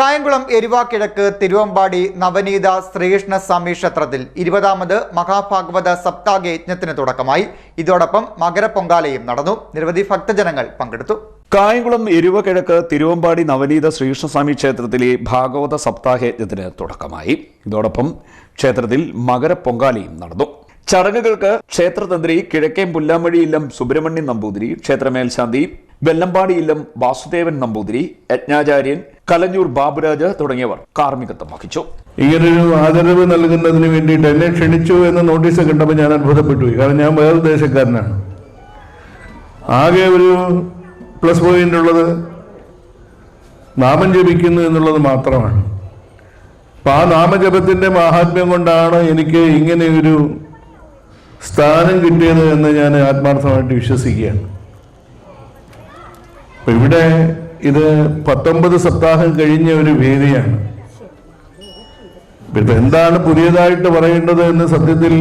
കായംകുളം എരുവാക്കിഴക്ക് തിരുവമ്പാടി നവനീത ശ്രീകൃഷ്ണ സ്വാമി ക്ഷേത്രത്തിൽ ഇരുപതാമത് മഹാഭാഗവത സപ്താഹ യജ്ഞത്തിന് തുടക്കമായി. ഇതോടൊപ്പം മകരപ്പൊങ്കാലയും നടന്നു. നിരവധി ഭക്തജനങ്ങൾ പങ്കെടുത്തു. കായംകുളം എരുവക്കിഴക്ക് തിരുവമ്പാടി നവനീത ശ്രീകൃഷ്ണസ്വാമി ക്ഷേത്രത്തിലെ ഭാഗവത സപ്താഹ യജ്ഞത്തിന് തുടക്കമായി. ഇതോടൊപ്പം ക്ഷേത്രത്തിൽ മകരപ്പൊങ്കാലയും നടന്നു. ചടങ്ങുകൾക്ക് ക്ഷേത്രതന്ത്രി കിഴക്കേം പുല്ലാമഴി ഇല്ലം സുബ്രഹ്മണ്യൻ നമ്പൂതിരി ക്ഷേത്രമേൽശാന്തി വെല്ലമ്പാടി ഇല്ലം വാസുദേവൻ നമ്പൂതിരി യജ്ഞാചാര്യൻ കലഞ്ഞൂർ ബാബുരാജ് തുടങ്ങിയവർ കാർമ്മികത്വം വഹിച്ചു. ഇങ്ങനൊരു ആദരവ് നൽകുന്നതിന് വേണ്ടിയിട്ട് എന്നെ ക്ഷണിച്ചു എന്ന നോട്ടീസ് കണ്ടപ്പോൾ ഞാൻ അത്ഭുതപ്പെട്ടു കാരണം ഞാൻ വേറെ ദേശക്കാരനാണ്. ആകെ ഒരു പ്ലസ് പോയിന്റ് ഉള്ളത് നാമം ജപിക്കുന്നു എന്നുള്ളത് മാത്രമാണ്. അപ്പം ആ നാമജപത്തിന്റെ മാഹാത്മ്യം കൊണ്ടാണ് എനിക്ക് ഇങ്ങനെ ഒരു സ്ഥാനം കിട്ടിയത് എന്ന് ഞാൻ ആത്മാർത്ഥമായിട്ട് വിശ്വസിക്കുകയാണ്. അപ്പൊ ഇവിടെ ഇത് പത്തൊമ്പത് സപ്താഹം കഴിഞ്ഞ ഒരു വേദിയാണ്. ഇപ്പൊ എന്താണ് പുതിയതായിട്ട് പറയേണ്ടത് എന്ന് സത്യത്തിൽ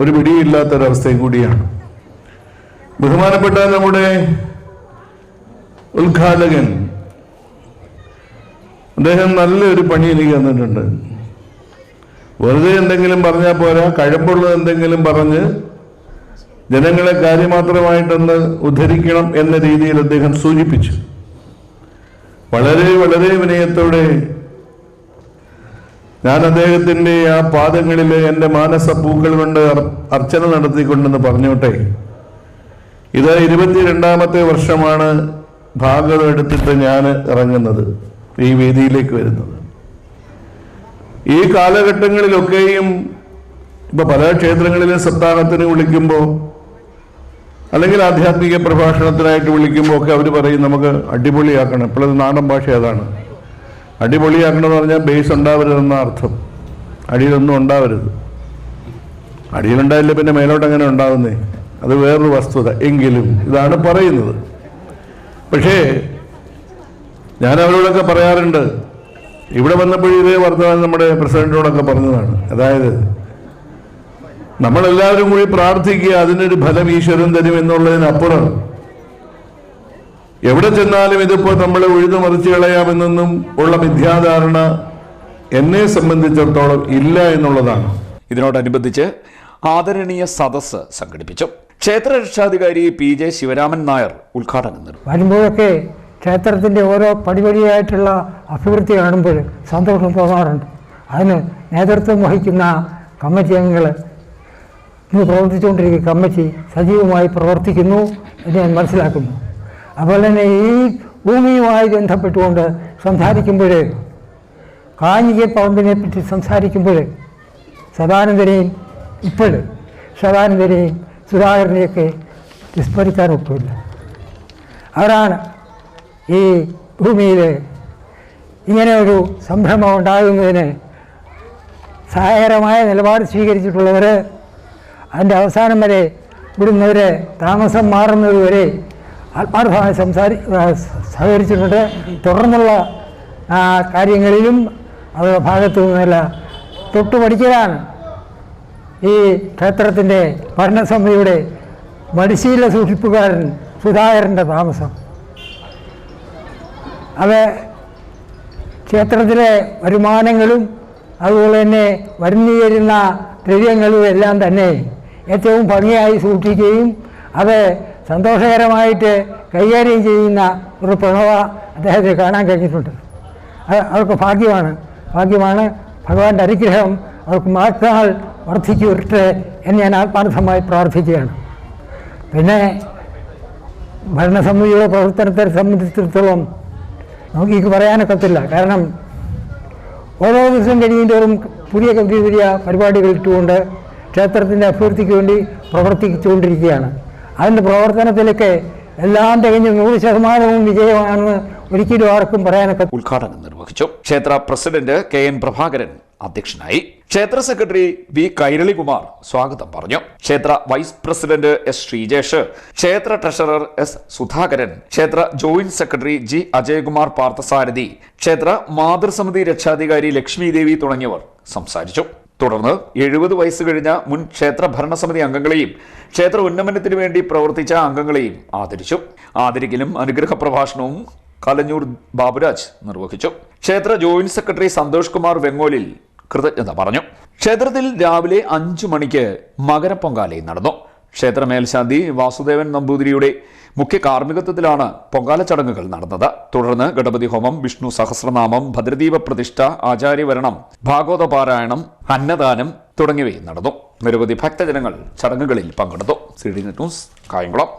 ഒരു പിടിയില്ലാത്തൊരവസ്ഥയും കൂടിയാണ്. ബഹുമാനപ്പെട്ട നമ്മുടെ ഉദ്ഘാടകൻ അദ്ദേഹം നല്ലൊരു പണി എനിക്ക് തന്നിട്ടുണ്ട്. വെറുതെ എന്തെങ്കിലും പറഞ്ഞാൽ പോരാ കഴമ്പുള്ളത് എന്തെങ്കിലും പറഞ്ഞ് ജനങ്ങളെ കാര്യമാത്രമായിട്ടൊന്ന് ഉദ്ധരിക്കണം എന്ന രീതിയിൽ അദ്ദേഹം സൂചിപ്പിച്ചു. വളരെ വളരെ വിനയത്തോടെ ഞാൻ അദ്ദേഹത്തിന്റെ ആ പാദങ്ങളിൽ എന്റെ മാനസ പൂക്കൾ കൊണ്ട് അർ- അർച്ചന നടത്തിക്കൊണ്ടെന്ന് പറഞ്ഞോട്ടെ. ഇത് ഇരുപത്തിരണ്ടാമത്തെ വർഷമാണ് ഭാഗവതം എടുത്തിട്ട് ഞാൻ ഇറങ്ങുന്നത് ഈ വേദിയിലേക്ക് വരുന്നത്. ഈ കാലഘട്ടങ്ങളിലൊക്കെയും ഇപ്പൊ പല ക്ഷേത്രങ്ങളിലും സപ്താഹത്തിന് വിളിക്കുമ്പോൾ അല്ലെങ്കിൽ ആധ്യാത്മിക പ്രഭാഷണത്തിനായിട്ട് വിളിക്കുമ്പോൾ ഒക്കെ അവർ പറയും നമുക്ക് അടിപൊളിയാക്കണം. ഇപ്പോഴത് നാടൻ ഭാഷ അതാണ് അടിപൊളിയാക്കണം എന്ന് പറഞ്ഞാൽ ബേസ് ഉണ്ടാവരുതെന്ന അർത്ഥം. അടിയിലൊന്നും ഉണ്ടാവരുത്. അടിയിലുണ്ടായില്ല പിന്നെ മേലോട്ട് അങ്ങനെ ഉണ്ടാവുന്നേ? അത് വേറൊരു വസ്തുത. എങ്കിലും ഇതാണ് പറയുന്നത്. പക്ഷേ ഞാൻ അവരോടൊക്കെ പറയാറുണ്ട്. ഇവിടെ വന്നപ്പോഴേ വർത്തമാനം നമ്മുടെ പ്രസിഡന്റിനോടൊക്കെ പറഞ്ഞതാണ്. അതായത് നമ്മളെല്ലാവരും കൂടി പ്രാർത്ഥിക്കുക അതിനൊരു ഫലം ഈശ്വരൻ തരും എന്നുള്ളതിനപ്പുറം. എവിടെ ചെന്നാലും ഇതിപ്പോ നമ്മളെ ഉഴുതുമറിച്ച് കളയാമെന്നൊന്നും ഉള്ള മിഥ്യാധാരണ എന്നെ സംബന്ധിച്ചിടത്തോളം ഇല്ല എന്നുള്ളതാണ്. ഇതിനോടനുബന്ധിച്ച് ആദരണീയ സദസ്സ് സംഘടിപ്പിച്ചു. ക്ഷേത്ര രക്ഷാധികാരി പി ജെ ശിവരാമൻ നായർ ഉദ്ഘാടനം നിർവഹിച്ചു. വരുമ്പോഴൊക്കെ ക്ഷേത്രത്തിന്റെ ഓരോ പടിപടിയായിട്ടുള്ള അഭിവൃദ്ധി കാണുമ്പോൾ സന്തോഷം തോന്നാറുണ്ട്. അതിന് നേതൃത്വം വഹിക്കുന്ന കമ്മിറ്റി അംഗങ്ങൾ ഇന്ന് പ്രവർത്തിച്ചുകൊണ്ടിരിക്കുന്ന കമ്മിറ്റി സജീവമായി പ്രവർത്തിക്കുന്നു എന്ന് ഞാൻ മനസ്സിലാക്കുന്നു. അതുപോലെ തന്നെ ഈ ഭൂമിയുമായി ബന്ധപ്പെട്ടുകൊണ്ട് സംസാരിക്കുമ്പോൾ കാഞ്ഞിക പറമ്പിനെ പറ്റി സംസാരിക്കുമ്പോൾ സദാനന്ദനെയും ഇപ്പോൾ സദാനന്ദനെയും സുധാകരനെയൊക്കെ വിസ്മരിക്കാൻ ഒക്കില്ല. അവരാണ് ഈ ഭൂമിയിൽ ഇങ്ങനെ ഒരു സംരംഭം ഉണ്ടാകുന്നതിന് സഹായകരമായ നിലപാട് സ്വീകരിച്ചിട്ടുള്ളവർ അതിന്റെ അവസാനം വരെ ഇവിടുന്ന് താമസം മാറുന്നത് വരെ ആത്മാർത്ഥമായി സംസാരി സഹകരിച്ചിട്ടുണ്ട്. തുടർന്നുള്ള കാര്യങ്ങളിലും അവരുടെ ഭാഗത്തു നിന്നല്ല. തൊട്ടു ഈ ക്ഷേത്രത്തിന്റെ ഭരണസമിതിയുടെ മടിശീല സൂക്ഷിപ്പുകാരൻ സുധാകരന്റെ താമസം. അത് ക്ഷേത്രത്തിലെ വരുമാനങ്ങളും അതുപോലെ തന്നെ വരുന്നീകരുന്ന ദ്രവ്യങ്ങളും എല്ലാം തന്നെ ഏറ്റവും ഭംഗിയായി സൂക്ഷിക്കുകയും അത് സന്തോഷകരമായിട്ട് കൈകാര്യം ചെയ്യുന്ന ഒരു പ്രണവ അദ്ദേഹത്തെ കാണാൻ കഴിഞ്ഞിട്ടുണ്ട്. അവർക്ക് ഭാഗ്യമാണ്. ഭാഗ്യമാണ് ഭഗവാന്റെ അനുഗ്രഹം അവർക്ക് മാറ്റങ്ങൾ വർദ്ധിച്ചു വരട്ടെ എന്ന് ഞാൻ ആത്മാർത്ഥമായി പ്രാർത്ഥിക്കുകയാണ്. പിന്നെ ഭരണസമിതിയുടെ പ്രവർത്തനത്തെ സംബന്ധിച്ചിടത്തോളം നമുക്ക് പറയാനൊക്കത്തില്ല. കാരണം ഓരോ ദിവസം കഴിയുമ്പോഴും പുതിയ പുതിയ പുതിയ പരിപാടികൾ ഇട്ടുകൊണ്ട് ക്ഷേത്രത്തിന്റെ അഭിവൃദ്ധിക്ക് വേണ്ടി പ്രവർത്തിച്ചുകൊണ്ടിരിക്കുകയാണ്. അതിന്റെ പ്രവർത്തനത്തിലൊക്കെ എല്ലാം തികഞ്ഞ് നൂറ് ശതമാനവും വിജയമാണെന്ന് ഒരിക്കലും ആർക്കും പറയാനൊക്കെ ഉദ്ഘാടനം നിർവഹിച്ചു ക്ഷേത്ര പ്രസിഡന്റ് കെ എൻ പ്രഭാകരൻ അധ്യക്ഷനായി. ക്ഷേത്ര സെക്രട്ടറി വി കൈരളികുമാർ സ്വാഗതം പറഞ്ഞു. ക്ഷേത്ര വൈസ് പ്രസിഡന്റ് എസ് ശ്രീജേഷ് ക്ഷേത്ര ട്രഷറർ എസ് സുധാകരൻ ക്ഷേത്ര joint secretary G Ajayakumar Parthasarathy ക്ഷേത്ര മാതൃസമിതി രക്ഷാധികാരി ലക്ഷ്മി ദേവി തുടങ്ങിയവർ സംസാരിച്ചു. തുടർന്ന് എഴുപത് വയസ്സ് കഴിഞ്ഞ മുൻ ക്ഷേത്ര ഭരണസമിതി അംഗങ്ങളെയും ക്ഷേത്ര ഉന്നമനത്തിനു വേണ്ടി പ്രവർത്തിച്ച അംഗങ്ങളെയും ആദരിച്ചു. ആദരിക്കലും അനുഗ്രഹ പ്രഭാഷണവും കലഞ്ഞൂർ ബാബുരാജ് നിർവഹിച്ചു. ക്ഷേത്ര ജോയിന്റ് സെക്രട്ടറി സന്തോഷ് കുമാർ വെങ്ങോലിൽ കൃതജ്ഞത പറഞ്ഞു. ക്ഷേത്രത്തിൽ രാവിലെ അഞ്ചു മണിക്ക് മകരപ്പൊങ്കാലയും നടന്നു. ക്ഷേത്ര മേൽശാന്തി വാസുദേവൻ നമ്പൂതിരിയുടെ മുഖ്യ കാർമ്മികത്വത്തിലാണ് പൊങ്കാല ചടങ്ങുകൾ നടന്നത്. തുടർന്ന് ഗണപതി ഹോമം വിഷ്ണു സഹസ്രനാമം ഭദ്രദീപ പ്രതിഷ്ഠ ആചാര്യവരണം ഭാഗവത പാരായണം അന്നദാനം തുടങ്ങിയവയും നടന്നു. നിരവധി ഭക്തജനങ്ങൾ ചടങ്ങുകളിൽ പങ്കെടുത്തു. C D news Kayamkulam.